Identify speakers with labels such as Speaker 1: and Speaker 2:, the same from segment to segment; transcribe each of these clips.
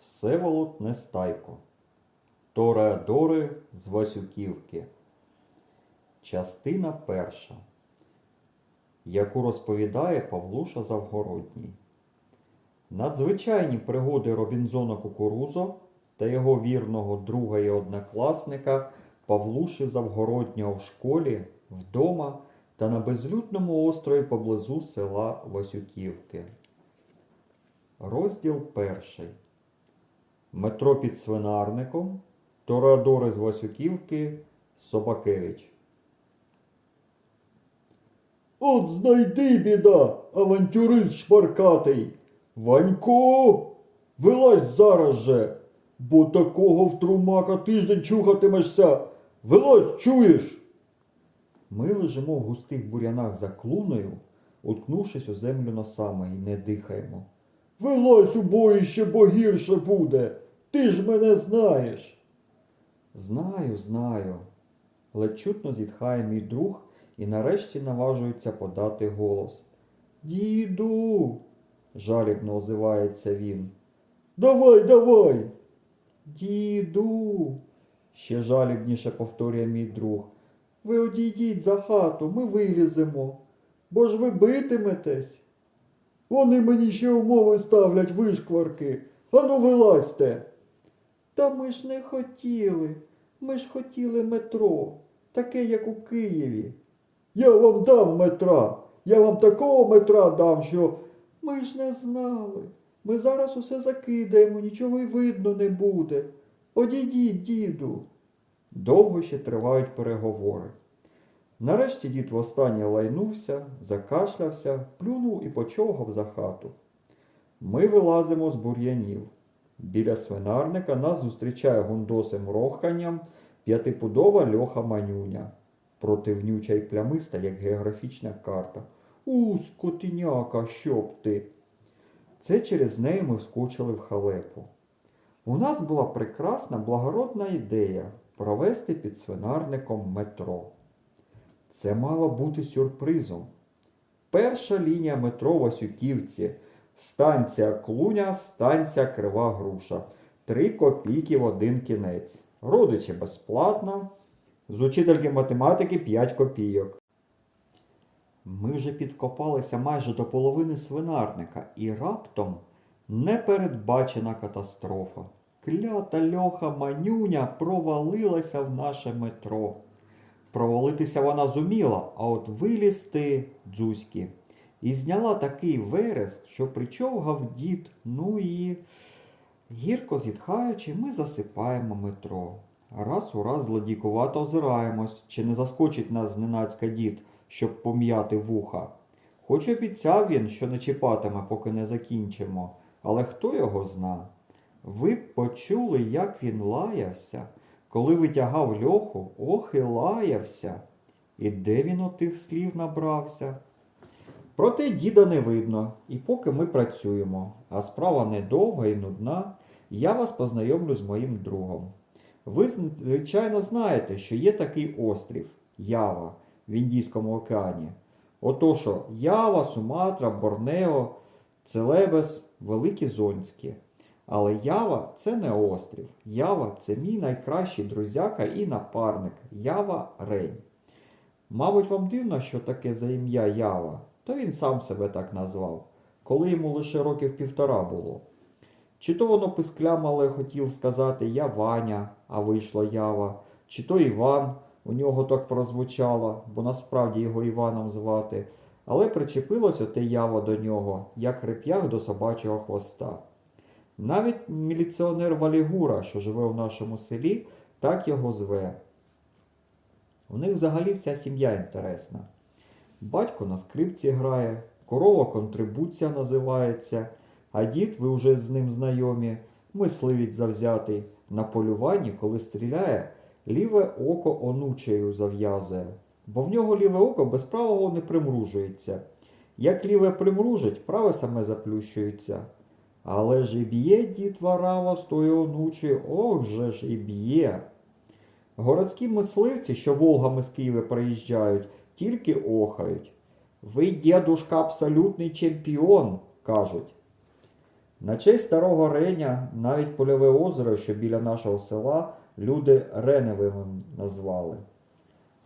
Speaker 1: Всеволод Нестайко. Тореадори з Васюківки. Частина перша, яку розповідає Павлуша Завгородній. Надзвичайні пригоди Робінзона Кукурузо та його вірного друга і однокласника Павлуші Завгороднього в школі, вдома та на безлюдному острові поблизу села Васюківки. Розділ перший. Метро під свинарником. Тореадори з Васюківки. Собакевич. От знайди, біда, авантюрист шпаркатий. Ванько, вилазь зараз же, бо такого в трумака тиждень чухатимешся. Вилазь, чуєш? Ми лежимо в густих бурянах за клуною, уткнувшись у землю носами і не дихаємо. Вилазь у боїще, бо гірше буде. Ти ж мене знаєш. Знаю, знаю. Ледь чутно зітхає мій друг і нарешті наважується подати голос. Діду, жалібно озивається він. Давай, давай. Діду, ще жалібніше повторює мій друг. Ви одійдіть за хату, ми виліземо, бо ж ви битиметесь. Вони мені ще умови ставлять вишкварки. Ану вилазьте. Та ми ж не хотіли. Ми ж хотіли метро, таке, як у Києві. Я вам дам метра. Я вам такого метра дам, що ми ж не знали. Ми зараз усе закидаємо, нічого й видно не буде. Одійдіть, діду. Довго ще тривають переговори. Нарешті дід востаннє лайнувся, закашлявся, плюнув і почовгав за хату. Ми вилазимо з бур'янів. Біля свинарника нас зустрічає гундосим рохканням п'ятипудова льоха манюня, противнюча й плямиста, як географічна карта. У, скотиняка, щоб ти. Це через неї ми вскочили в халепу. У нас була прекрасна благородна ідея провести під свинарником метро. Це мало бути сюрпризом. Перша лінія метро в Васюківці. Станція Клуня, станція Крива Груша. Три копійки в один кінець. Родичі безплатно. З учительки математики 5 копійок. Ми вже підкопалися майже до половини свинарника, і раптом непередбачена катастрофа. Клята льоха манюня провалилася в наше метро. Провалитися вона зуміла, а от вилізти дзузьки. І зняла такий верес, що причовгав дід, ну і гірко зітхаючи, ми засипаємо метро. Раз у раз злодійкувато озираємось, чи не заскочить нас зненацька дід, щоб пом'яти вуха. Хоч обіцяв він, що не чіпатиме, поки не закінчимо, але хто його зна? Ви б почули, як він лаявся, коли витягав льоху, ох і лаявся. І де він отих слів набрався? Проте діда не видно, і поки ми працюємо, а справа недовга і нудна, я вас познайомлю з моїм другом. Ви, звичайно, знаєте, що є такий острів Ява в Індійському океані. Отож, Ява, Суматра, Борнео, Целебес, Великі Зонські. Але Ява це не острів. Ява це мій найкращий друзяка і напарник Ява Рень. Мабуть, вам дивно, що таке за ім'я Ява, то він сам себе так назвав, коли йому лише років півтора було. Чи то воно писклямале хотів сказати Я Ваня, а вийшло Ява, чи то Іван, у нього так прозвучало, бо насправді його Іваном звати, але причепилось оте Ява до нього, як реп'ях до собачого хвоста. Навіть міліціонер Валігура, що живе в нашому селі, так його зве. У них взагалі вся сім'я інтересна. Батько на скрипці грає, корова контрибуція називається, а дід, ви вже з ним знайомі, мисливець завзятий. На полюванні, коли стріляє, ліве око онучею зав'язує, бо в нього ліве око без правого не примружується. Як ліве примружить, праве саме заплющується. Але ж і б'є дід варава з тою онучею, ох же ж і б'є. Городські мисливці, що Волгами з Києва приїжджають, тільки охають. Ви, дідушка, абсолютний чемпіон, кажуть. На честь старого Реня навіть польове озеро, що біля нашого села, люди Реневим назвали.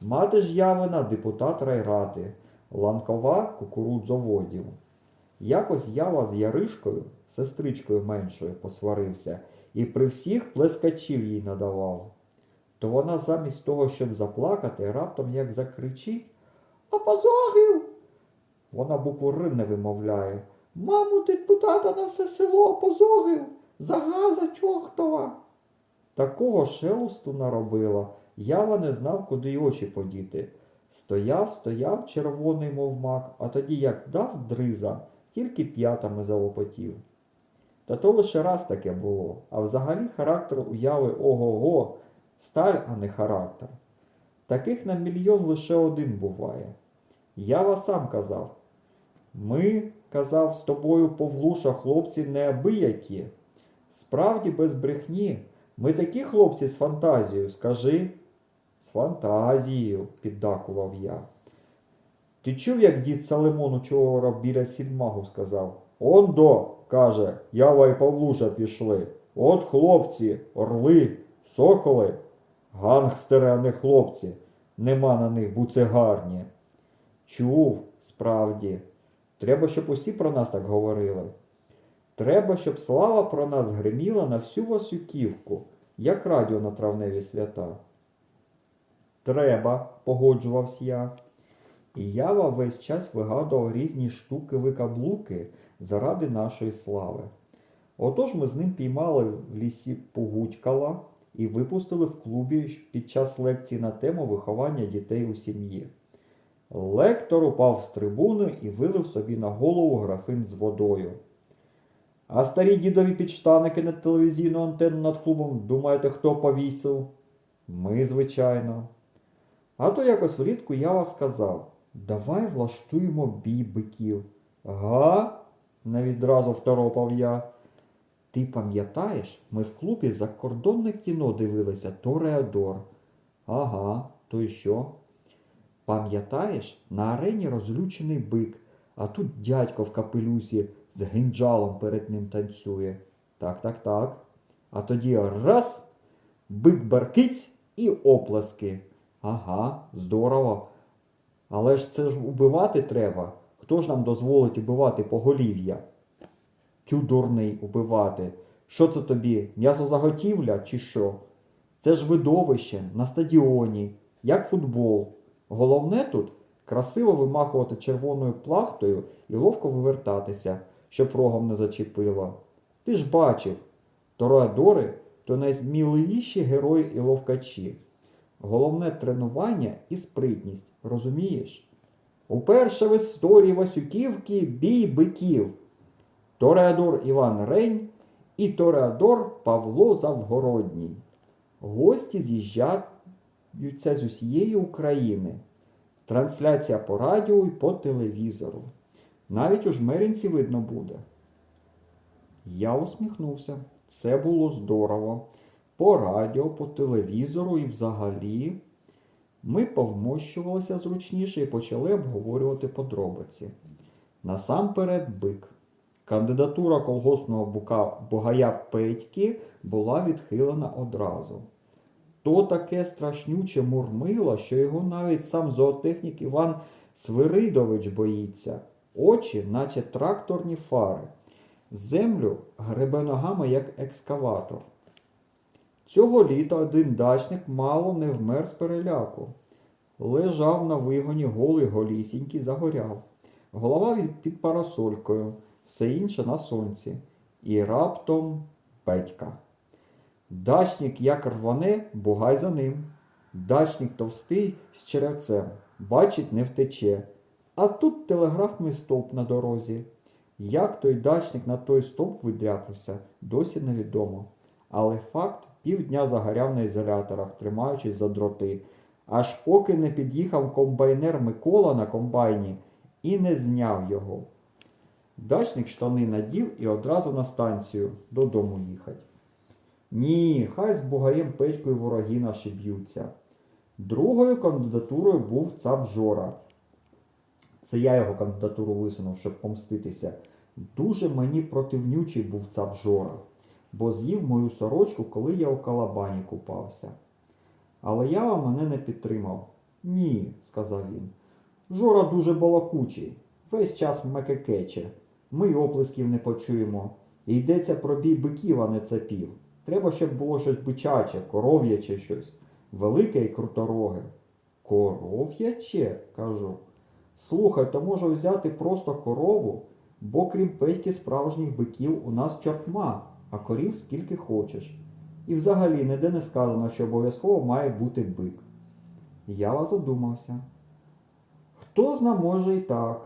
Speaker 1: Мати ж Явина депутат райрати, ланкова кукурудзоводів. Якось Ява з Яришкою, сестричкою меншою, посварився і при всіх плескачів їй надавав. То вона замість того, щоб заплакати, раптом як закричить Опозорив! Вона букву Р не вимовляє. Маму депутата на все село опозорив! Загаза чортова! Такого шелусту наробила. Ява не знав, куди й очі подіти. Стояв, стояв, червоний, мов мак, а тоді як дав дриза, тільки п'ятами залопотів. Та то лише раз таке було, а взагалі характер уяви ого-го, сталь, а не характер. Таких на мільйон лише один буває. Ява сам казав. Ми, казав, з тобою, Павлуша, хлопці неабиякі. Справді без брехні. Ми такі хлопці з фантазією, скажи. З фантазією, піддакував я. Ти чув, як дід Салимон учора біля сільмагу сказав? Он до, каже, Ява і Павлуша пішли. От хлопці, орли, соколи, гангстери, а не хлопці. Нема на них буцегарні. Чув, справді. Треба, щоб усі про нас так говорили. Треба, щоб слава про нас гриміла на всю Васюківку, як радіо на травневі свята. Треба, погоджувався я. І Ява весь час вигадував різні штуки-викаблуки заради нашої слави. Отож ми з ним піймали в лісі погудькала і випустили в клубі під час лекції на тему виховання дітей у сім'ї. Лектор упав з трибуни і вилив собі на голову графин з водою. А старі дідові підштаники на телевізійну антенну над клубом, думаєте, хто повісив? Ми, звичайно. А то якось влітку я вас сказав, давай влаштуємо бій биків. Га? не відразу второпав я. Ти пам'ятаєш, ми в клубі закордонне кіно дивилися Тореадор. Ага, то й що? Пам'ятаєш, на арені розлючений бик, а тут дядько в капелюсі з гинджалом перед ним танцює. Так, так, так. А тоді раз, бик баркиць і оплески. Ага, здорово. Але ж це ж убивати треба. Хто ж нам дозволить убивати поголів'я? Тю дурний убивати. Що це тобі? М'ясозаготівля чи що? Це ж видовище на стадіоні, як футбол. Головне тут красиво вимахувати червоною плахтою і ловко вивертатися, щоб рогом не зачепило. Ти ж бачив, тореадори то найсміливіші герої і ловкачі. Головне тренування і спритність, розумієш? Уперше в історії Васюківки бій биків. Тореадор Іван Рень і Тореадор Павло Завгородній. Гості з'їжджаються з усієї України. Трансляція по радіо і по телевізору. Навіть у жмеринці видно буде. Я усміхнувся. Це було здорово. По радіо, по телевізору і взагалі. Ми повмощувалися зручніше і почали обговорювати подробиці. Насамперед бик. Кандидатура колгоспного бука Богая Петьки була відхилена одразу. То таке страшнюче мурмило, що його навіть сам зоотехнік Іван Свиридович боїться. Очі, наче тракторні фари. Землю гребе ногами, як екскаватор. Цього літа один дачник мало не вмер з переляку. Лежав на вигоні голий голісінький, загоряв. Голова під парасолькою, все інше на сонці. І раптом Петька. Дачник як рване, бугай за ним. Дачник товстий з черевцем, бачить, не втече. А тут телеграфний стовп на дорозі. Як той дачник на той стовп видряпався, досі невідомо. Але факт півдня загоряв на ізоляторах, тримаючись за дроти, аж поки не під'їхав комбайнер Микола на комбайні і не зняв його. Дачник штани надів і одразу на станцію додому їхать. Ні, хай з Бугаєм Петькою вороги наші б'ються. Другою кандидатурою був цап Жора. Це я його кандидатуру висунув, щоб помститися. Дуже мені противнючий був цап Жора, бо з'їв мою сорочку, коли я у калабані купався. Але я мене не підтримав. Ні, сказав він. Жора дуже балакучий, весь час мекекече. Ми й оплесків не почуємо. І йдеться про бій биків, а не цапів. Треба, щоб було щось бичаче, коров'яче щось, велике і крутороге. Коров'яче? кажу. Слухай, то може взяти просто корову, бо крім петьки справжніх биків у нас чортма, а корів скільки хочеш. І взагалі ніде не сказано, що обов'язково має бути бик. Я задумався. Хто зна, може і так.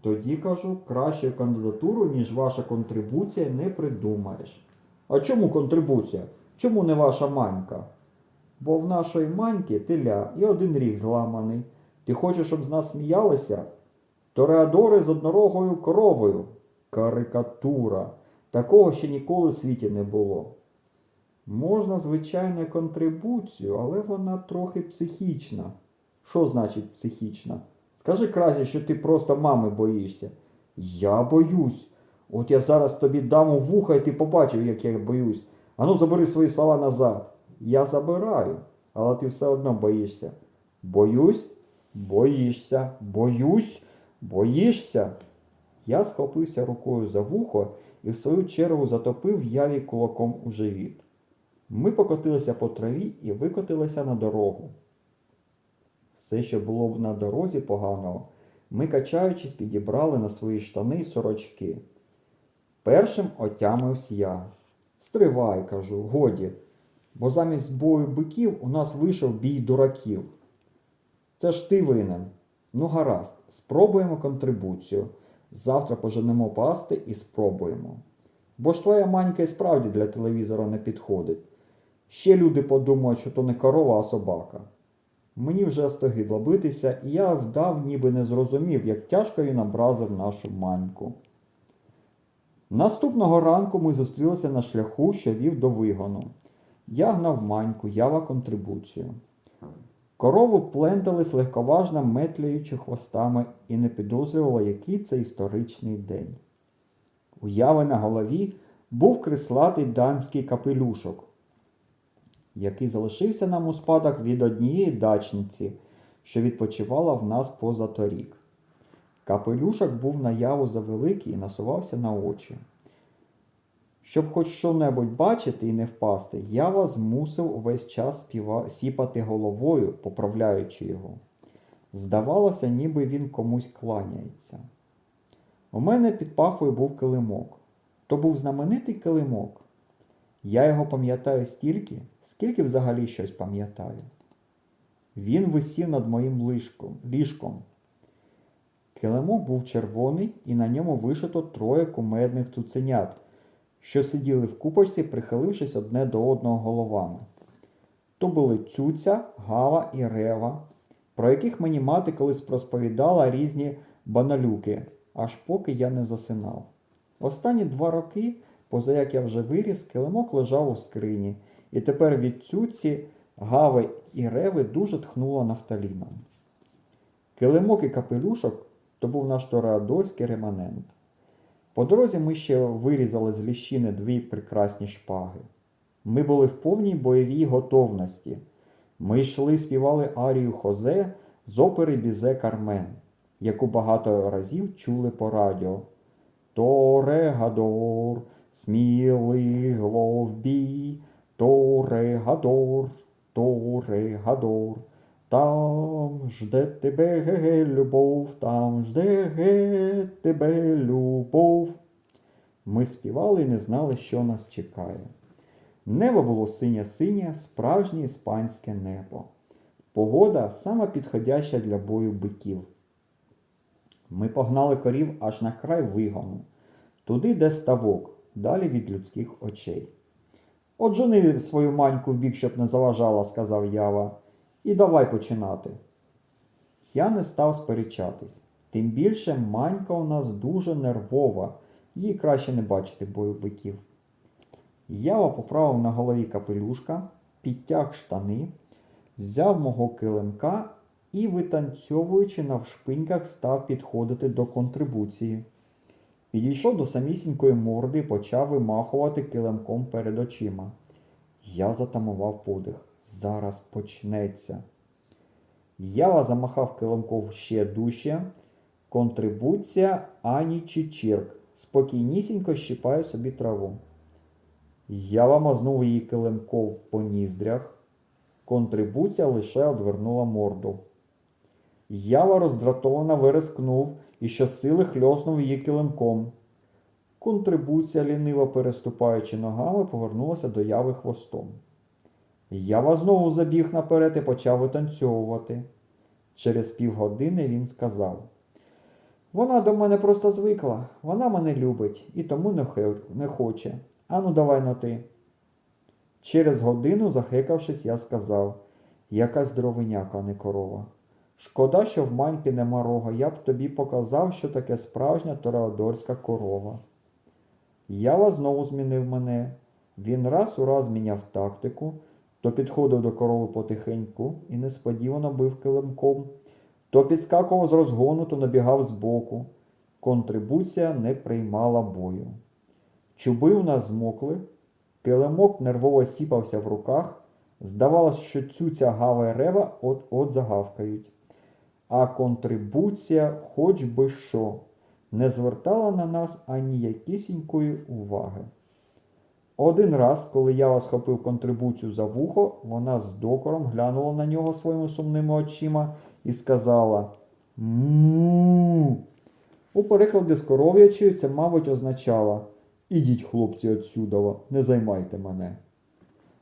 Speaker 1: Тоді кажу, кращу кандидатуру, ніж ваша контрибуція, не придумаєш. А чому контрибуція? Чому не ваша манька? Бо в нашої маньки теля і один ріг зламаний. Ти хочеш, щоб з нас сміялися? Тореадори з однорогою коровою. Карикатура. Такого ще ніколи в світі не було. Можна, звичайно, контрибуцію, але вона трохи психічна. Що значить психічна? Скажи краще, що ти просто мами боїшся. Я боюсь. От я зараз тобі дам у вуха, і ти побачив, як я боюсь. Ану, забери свої слова назад. Я забираю, але ти все одно боїшся. Боюсь, боїшся, боюсь, боїшся. Я схопився рукою за вухо і в свою чергу затопив яві кулаком у живіт. Ми покотилися по траві і викотилися на дорогу. Все, що було б на дорозі поганого, ми, качаючись, підібрали на свої штани й сорочки. Першим отямився я. Стривай, кажу, годі, бо замість бою биків у нас вийшов бій дураків. Це ж ти винен. Ну, гаразд, спробуємо контрибуцію. Завтра поженемо пасти і спробуємо. Бо ж твоя манька і справді для телевізора не підходить. Ще люди подумають, що то не корова, а собака. Мені вже остогидло битися, і я вдав, ніби не зрозумів, як тяжко він образив нашу маньку. Наступного ранку ми зустрілися на шляху, що вів до вигону. Я гнав маньку, ява контрибуцію. Корову плентались легковажно метляючи хвостами і не підозрювала, який це історичний день. У яви на голові був крислатий дамський капелюшок, який залишився нам у спадок від однієї дачниці, що відпочивала в нас поза торік. Капелюшок був на яву завеликий і насувався на очі. Щоб хоч що-небудь бачити і не впасти, ява змусив увесь час співа... сіпати головою, поправляючи його. Здавалося, ніби він комусь кланяється. У мене під пахвою був килимок. То був знаменитий килимок. Я його пам'ятаю стільки, скільки взагалі щось пам'ятаю. Він висів над моїм ліжком. ліжком. Килимок був червоний, і на ньому вишито троє кумедних цуценят, що сиділи в купочці, прихилившись одне до одного головами. То були цюця, гава і рева, про яких мені мати колись розповідала різні баналюки, аж поки я не засинав. Останні два роки, поза як я вже виріс, килимок лежав у скрині, і тепер від цюці, гави і реви дуже тхнуло нафталіном. Килимок і капелюшок то був наш тореадорський реманент. По дорозі ми ще вирізали з ліщини дві прекрасні шпаги. Ми були в повній бойовій готовності. Ми йшли, співали арію Хозе з опери Бізе Кармен, яку багато разів чули по радіо. Торегадор, сміливо в бій, Торегадор, Торегадор. Там жде тебе ге любов, там жде ге тебе любов. Ми співали і не знали, що нас чекає. Небо було синє-синє, справжнє іспанське небо. Погода сама підходяща для бою биків. Ми погнали корів аж на край вигону, туди, де ставок, далі від людських очей. Оджени свою маньку в бік, щоб не заважала, сказав Ява, і давай починати. Я не став сперечатись. Тим більше манька у нас дуже нервова, їй краще не бачити бою биків. Ява поправив на голові капелюшка, підтяг штани, взяв мого килимка і, витанцьовуючи навшпиньках, став підходити до контрибуції. Підійшов до самісінької морди і почав вимахувати килимком перед очима. Я затамував подих. Зараз почнеться. Ява замахав килимком ще дужче. Контрибуція Ані Чичірк. Спокійнісінько щипає собі траву. Ява мазнув її килимком по ніздрях. Контрибуція лише одвернула морду. Ява роздратовано вирискнув і щосили хльоснув її килимком. Контрибуція, ліниво переступаючи ногами, повернулася до яви хвостом. Ява знову забіг наперед і почав витанцьовувати. Через півгодини він сказав: Вона до мене просто звикла, вона мене любить і тому не, хоче. Ану, давай на ти. Через годину, захекавшись, я сказав: Яка здоровиняка, а не корова. Шкода, що в маньки нема рога, я б тобі показав, що таке справжня тореадорська корова. Ява знову змінив мене. Він раз у раз міняв тактику, то підходив до корови потихеньку і несподівано бив килимком, то підскакував з розгону, то набігав збоку. Контрибуція не приймала бою. Чуби у нас змокли, килимок нервово сіпався в руках. Здавалось, що цюця гава й рева от-от загавкають. А контрибуція, хоч би що, не звертала на нас ані якісінької уваги. Один раз, коли я схопив контрибуцію за вухо, вона з докором глянула на нього своїми сумними очима і сказала му. У перекладі з коров'ячої це, мабуть, означало Ідіть, хлопці, отсюдова, не займайте мене.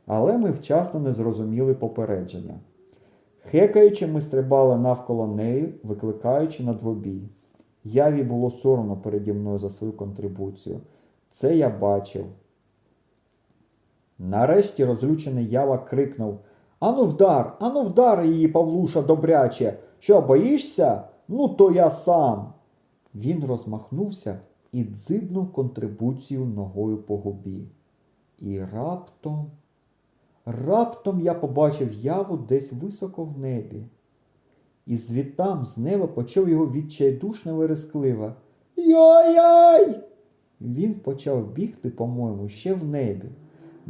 Speaker 1: Але ми вчасно не зрозуміли попередження. Хекаючи, ми стрибали навколо неї, викликаючи на двобій. Яві було соромно переді мною за свою контрибуцію. Це я бачив. Нарешті розлючений ява крикнув Ану вдар, ану вдар її, Павлуша, добряче. Що, боїшся? Ну, то я сам. Він розмахнувся і дзибнув контрибуцію ногою по губі. І раптом, раптом я побачив яву десь високо в небі. І звідтам з неба почув його відчайдушне верескливе. Йой-яй! Він почав бігти, по-моєму, ще в небі.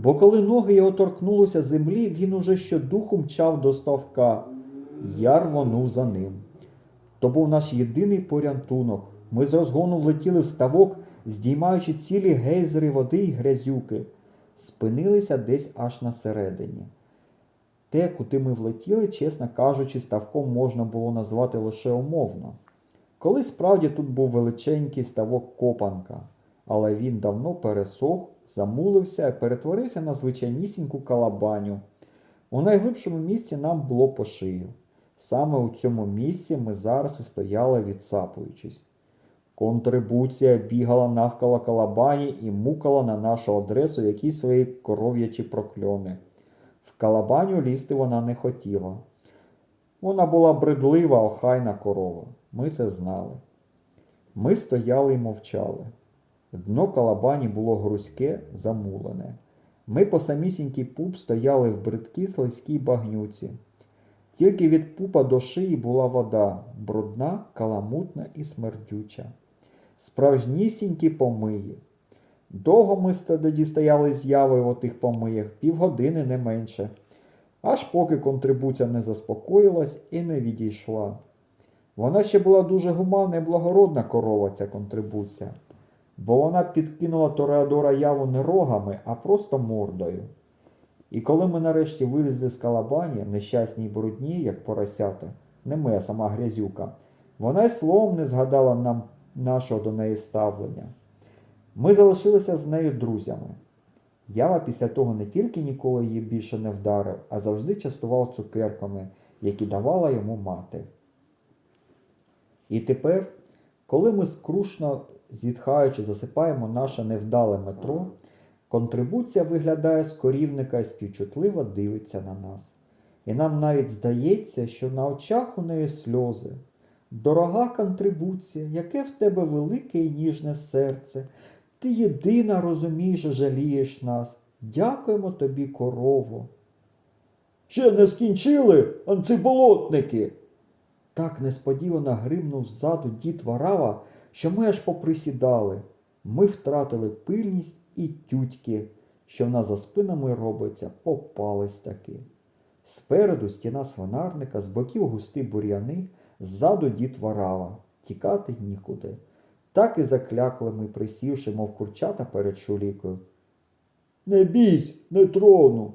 Speaker 1: Бо коли ноги його торкнулися землі, він уже щодуху мчав до ставка. Я рвонув за ним. То був наш єдиний порятунок. Ми з розгону влетіли в ставок, здіймаючи цілі гейзери води й грязюки. Спинилися десь аж на середині. Те, куди ми влетіли, чесно кажучи, ставком можна було назвати лише умовно. Коли справді тут був величенький ставок копанка, але він давно пересох, замулився перетворився на звичайнісіньку калабаню. У найглибшому місці нам було по шию. Саме у цьому місці ми зараз і стояли, відсапуючись. Контрибуція бігала навколо калабані і мукала на нашу адресу якісь свої коров'ячі прокльони. В калабаню лізти вона не хотіла. Вона була бридлива, охайна корова. Ми це знали. Ми стояли і мовчали. Дно калабані було грузьке, замулене. Ми по самісінький пуп стояли в бридкій слизькій багнюці. Тільки від пупа до шиї була вода, брудна, каламутна і смердюча. Справжнісінькі помиї. Довго ми тоді стояли з явою в отих помиях, півгодини не менше, аж поки контрибуція не заспокоїлась і не відійшла. Вона ще була дуже гуманна і благородна корова, ця контрибуція, бо вона підкинула Тореадора яву не рогами, а просто мордою. І коли ми нарешті вилізли з калабані, нещасні й брудні, як поросята, не ми, а сама грязюка, вона й словом не згадала нам нашого до неї ставлення. Ми залишилися з нею друзями. Ява після того не тільки ніколи її більше не вдарив, а завжди частував цукерками, які давала йому мати. І тепер, коли ми скрушно зітхаючи засипаємо наше невдале метро, контрибуція виглядає з корівника і співчутливо дивиться на нас. І нам навіть здається, що на очах у неї сльози. Дорога контрибуція, яке в тебе велике і ніжне серце. Ти єдина розумієш і жалієш нас. Дякуємо тобі, корово. Ще не скінчили, анциболотники. Так несподівано гримнув ззаду дід Варава, що ми аж поприсідали. Ми втратили пильність і тютьки, що в нас за спинами робиться, попались таки. Спереду стіна свинарника, з боків густі бур'яни, ззаду дід варава. Тікати нікуди. Так і заклякли ми, присівши, мов курчата перед шулікою. Не бійсь, не трону.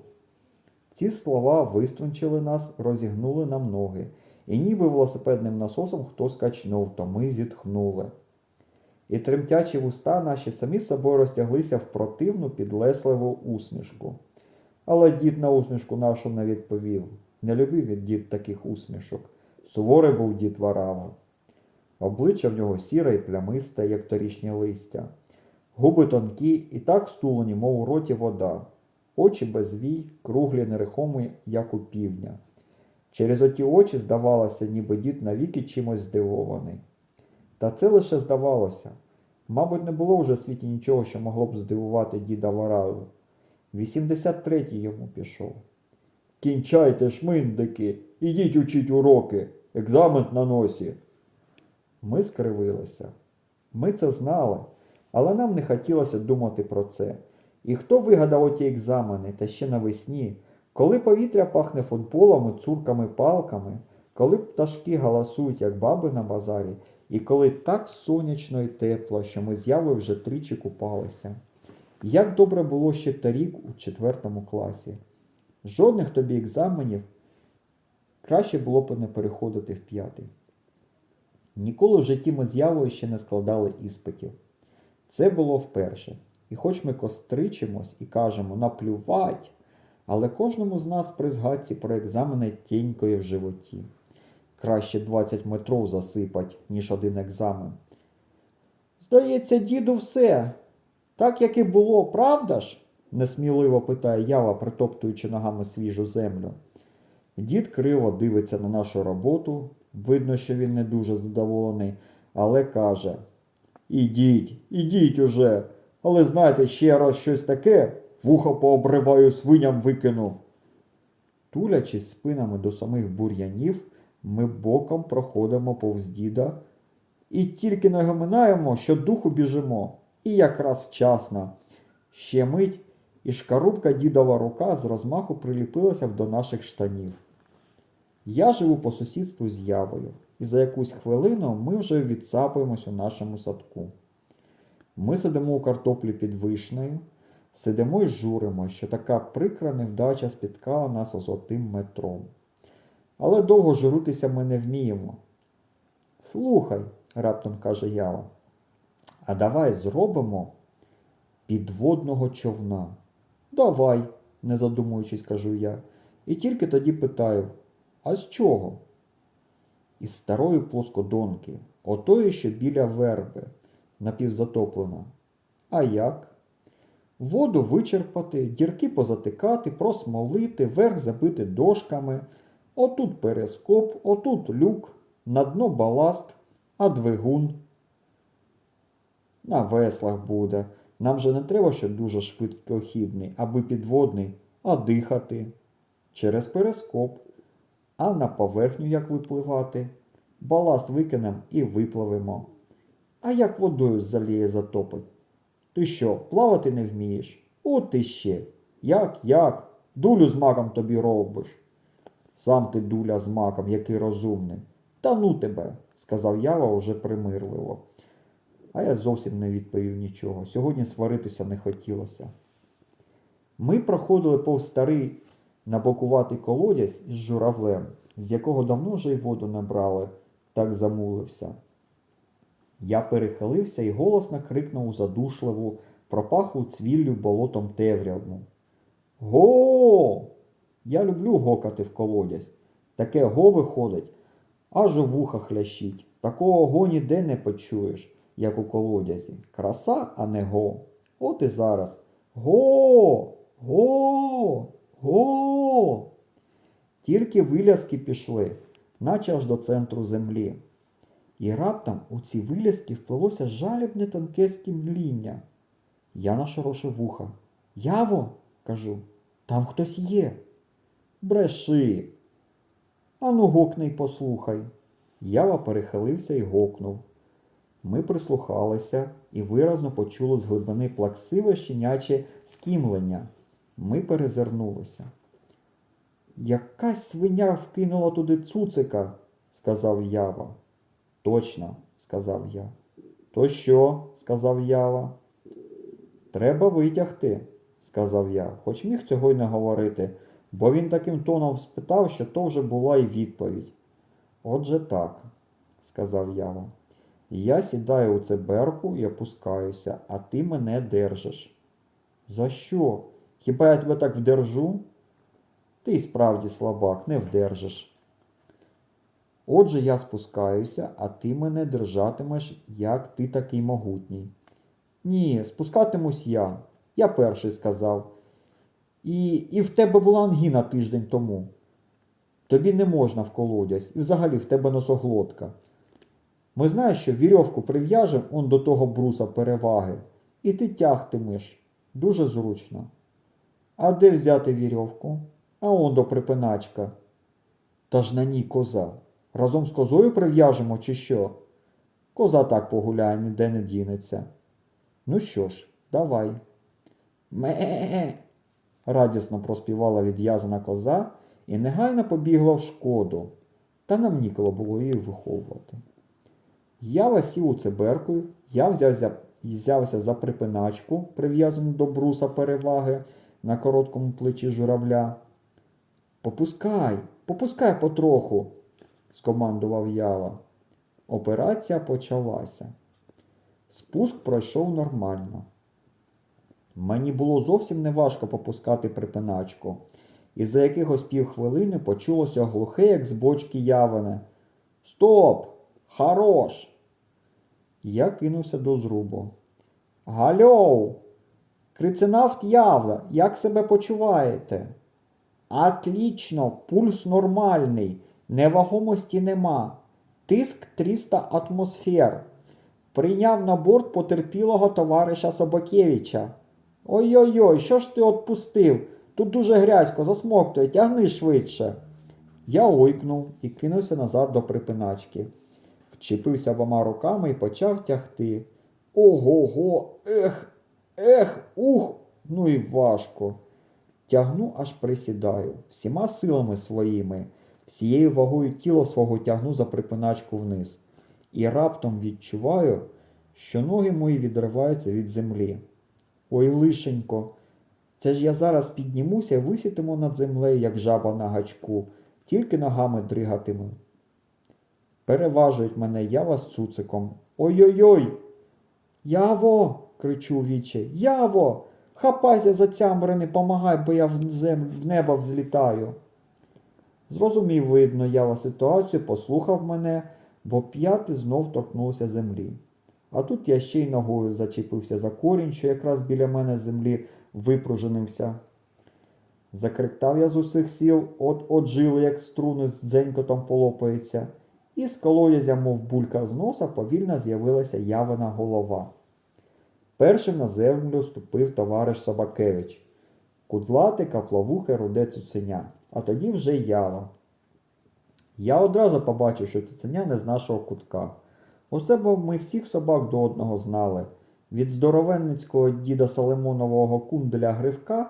Speaker 1: Ці слова виструнчили нас, розігнули нам ноги, і ніби велосипедним насосом хтось качнув, то ми зітхнули. І тремтячі вуста наші самі собою розтяглися в противну підлесливу усмішку. Але дід на усмішку нашу не відповів. Не любив дід таких усмішок. Суворий був дід Варава. Обличчя в нього сіре і плямисте, як торішнє листя. Губи тонкі і так стулені, мов у роті вода. Очі без вій, круглі, нерухомі, як у півдня. Через оті очі здавалося, ніби дід навіки чимось здивований. Та це лише здавалося. Мабуть, не було вже в світі нічого, що могло б здивувати діда Вараву. 83-й йому пішов. Кінчайте, шминдики, ідіть учіть уроки, екзамен на носі. Ми скривилися. Ми це знали, але нам не хотілося думати про це. І хто вигадав оті екзамени, та ще навесні, коли повітря пахне футболами, цурками, палками, коли пташки галасують, як баби на базарі, і коли так сонячно і тепло, що ми з вже тричі купалися. Як добре було ще торік у четвертому класі. Жодних тобі екзаменів краще було б не переходити в п'ятий. Ніколи в житті ми з ще не складали іспитів. Це було вперше. І хоч ми костричимось і кажемо наплювать, але кожному з нас при згадці про екзамени тінькою в животі. Краще 20 метров засипать, ніж один екзамен. Здається, діду, все. Так як і було, правда ж? несміливо питає Ява, притоптуючи ногами свіжу землю. Дід криво дивиться на нашу роботу, видно, що він не дуже задоволений, але каже: Ідіть, ідіть уже, але знаєте, ще раз щось таке, вухо пообриваю свиням викину. Тулячись спинами до самих бур'янів, ми боком проходимо повз діда і тільки нагоминаємо, що духу біжимо. І якраз вчасно. Ще мить, і шкарубка дідова рука з розмаху приліпилася до наших штанів. Я живу по сусідству з явою, і за якусь хвилину ми вже відсапуємось у нашому садку. Ми сидимо у картоплі під вишнею, сидимо і журимо, що така прикра невдача спіткала нас озотим метром. Але довго журитися ми не вміємо. Слухай, раптом каже Ява, а давай зробимо підводного човна. Давай, не задумуючись, кажу я, і тільки тоді питаю, а з чого? Із старої плоскодонки, отої, що біля верби, напівзатоплена. А як? Воду вичерпати, дірки позатикати, просмолити, верх забити дошками, отут перископ, отут люк, на дно баласт, а двигун. На веслах буде. Нам же не треба, що дуже швидкохідний, аби підводний, а дихати. Через перископ. А на поверхню як випливати? Баласт викинем і випливемо. А як водою заліє затопить? Ти що, плавати не вмієш? От ти ще. Як, як? Дулю з маком тобі робиш. Сам ти дуля з маком, який розумний. Та ну тебе, сказав Ява уже примирливо. А я зовсім не відповів нічого. Сьогодні сваритися не хотілося. Ми проходили повз старий набокуватий колодязь із журавлем, з якого давно вже й воду не брали, так замулився. Я перехилився і голосно крикнув у задушливу, пропахлу цвіллю болотом теврявну. Го! Я люблю гокати в колодязь. Таке го виходить, аж у вуха хлящить. Такого го ніде не почуєш, як у колодязі. Краса, а не го. От і зараз. Го! Го! Го! Тільки виляски пішли, наче аж до центру землі. І раптом у ці вилізки вплилося жалібне тонке скімління. Я нашорошив вуха. Яво, кажу, там хтось є. Бреши. Ану гокни й послухай. Ява перехилився і гокнув. Ми прислухалися і виразно почули з глибини плаксиве щеняче скімлення. Ми перезирнулися. Якась свиня вкинула туди цуцика, сказав Ява. Точно, сказав я. То що? сказав Ява. Треба витягти, сказав я, хоч міг цього й не говорити, бо він таким тоном спитав, що то вже була й відповідь. Отже так, сказав Ява. Я сідаю у цеберку і опускаюся, а ти мене держиш. За що? Хіба я тебе так вдержу? Ти справді слабак, не вдержиш. Отже, я спускаюся, а ти мене держатимеш, як ти такий могутній. Ні, спускатимусь я. Я перший сказав. І, і в тебе була ангіна тиждень тому. Тобі не можна в колодязь, і взагалі в тебе носоглотка. Ми знаєш, що вірьовку прив'яжемо он до того бруса переваги, і ти тягтимеш. Дуже зручно. А де взяти вірьовку? А он до припиначка. Та ж на ній коза. Разом з козою прив'яжемо, чи що? Коза так погуляє, ніде не дінеться. Ну що ж, давай. Ме. Радісно проспівала відв'язана коза і негайно побігла в шкоду. Та нам ніколи було її виховувати. Я висів у циберкою, я взявся, взявся за припиначку, прив'язану до бруса переваги на короткому плечі журавля. Попускай, попускай потроху, скомандував Ява. Операція почалася. Спуск пройшов нормально. Мені було зовсім неважко попускати припиначку, і за якихось півхвилини почулося глухе, як з бочки явине. Стоп! Хорош! Я кинувся до зрубу. Гальоу! Криценавт Явла, як себе почуваєте? Отлично, пульс нормальний, невагомості нема. Тиск 300 атмосфер. Прийняв на борт потерпілого товариша Собакевича. Ой-ой-ой, що ж ти отпустив? Тут дуже грязько, засмоктує, тягни швидше. Я ойкнув і кинувся назад до припиначки. Вчепився обома руками і почав тягти. Ого-го, ех, ех, ух, ну і важко. Тягну, аж присідаю, всіма силами своїми, всією вагою тіла свого тягну за припиначку вниз. І раптом відчуваю, що ноги мої відриваються від землі. Ой, лишенько, це ж я зараз піднімуся висітиму над землею, як жаба на гачку, тільки ногами дригатиму. Переважують мене ява з цуциком. Ой-ой-ой! Яво! кричу віче. Яво! Хапайся за цямбрини, помагай, бо я в, зем... в небо взлітаю. Зрозумів, видно, ява ситуацію, послухав мене, бо п'яти знов торкнувся землі. А тут я ще й ногою зачепився за корінь, що якраз біля мене землі випружинився. Закриктав я з усіх сіл, от от жили, як струни з дзенькотом полопаються, і з колодязя, мов булька з носа, повільно з'явилася явина голова. Першим на землю ступив товариш Собакевич, кудлатий капловухе руде цуценя, а тоді вже ява. Я одразу побачив, що цуценя не з нашого кутка. Усе бо ми всіх собак до одного знали. Від здоровенницького діда Салимонового кунделя Гривка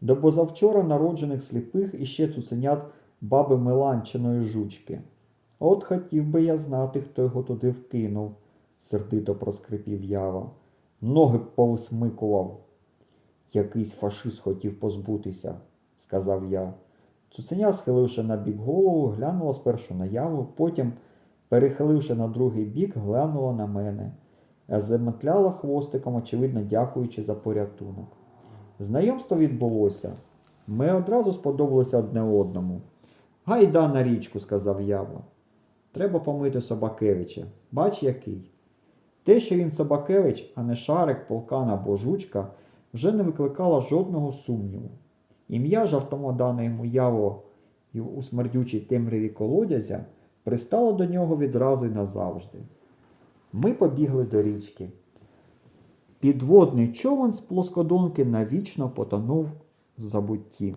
Speaker 1: до позавчора народжених сліпих і ще цуценят баби Меланчиної жучки. От хотів би я знати, хто його туди вкинув, сердито проскрипів ява. Ноги повисмикував. Якийсь фашист хотів позбутися, сказав я. Цуценя, схиливши на бік голову, глянула спершу на яву, потім, перехиливши на другий бік, глянула на мене, заметляла хвостиком, очевидно, дякуючи за порятунок. Знайомство відбулося. Ми одразу сподобалися одне одному. Гайда на річку, сказав Ява. Треба помити Собакевича. Бач який. Те, що він Собакевич, а не Шарик, Полкан або Жучка, вже не викликало жодного сумніву. Ім'я жартомо дане йому яво у смердючій темряві колодязя пристало до нього відразу й назавжди. Ми побігли до річки. Підводний човен з плоскодонки навічно потонув в забутті.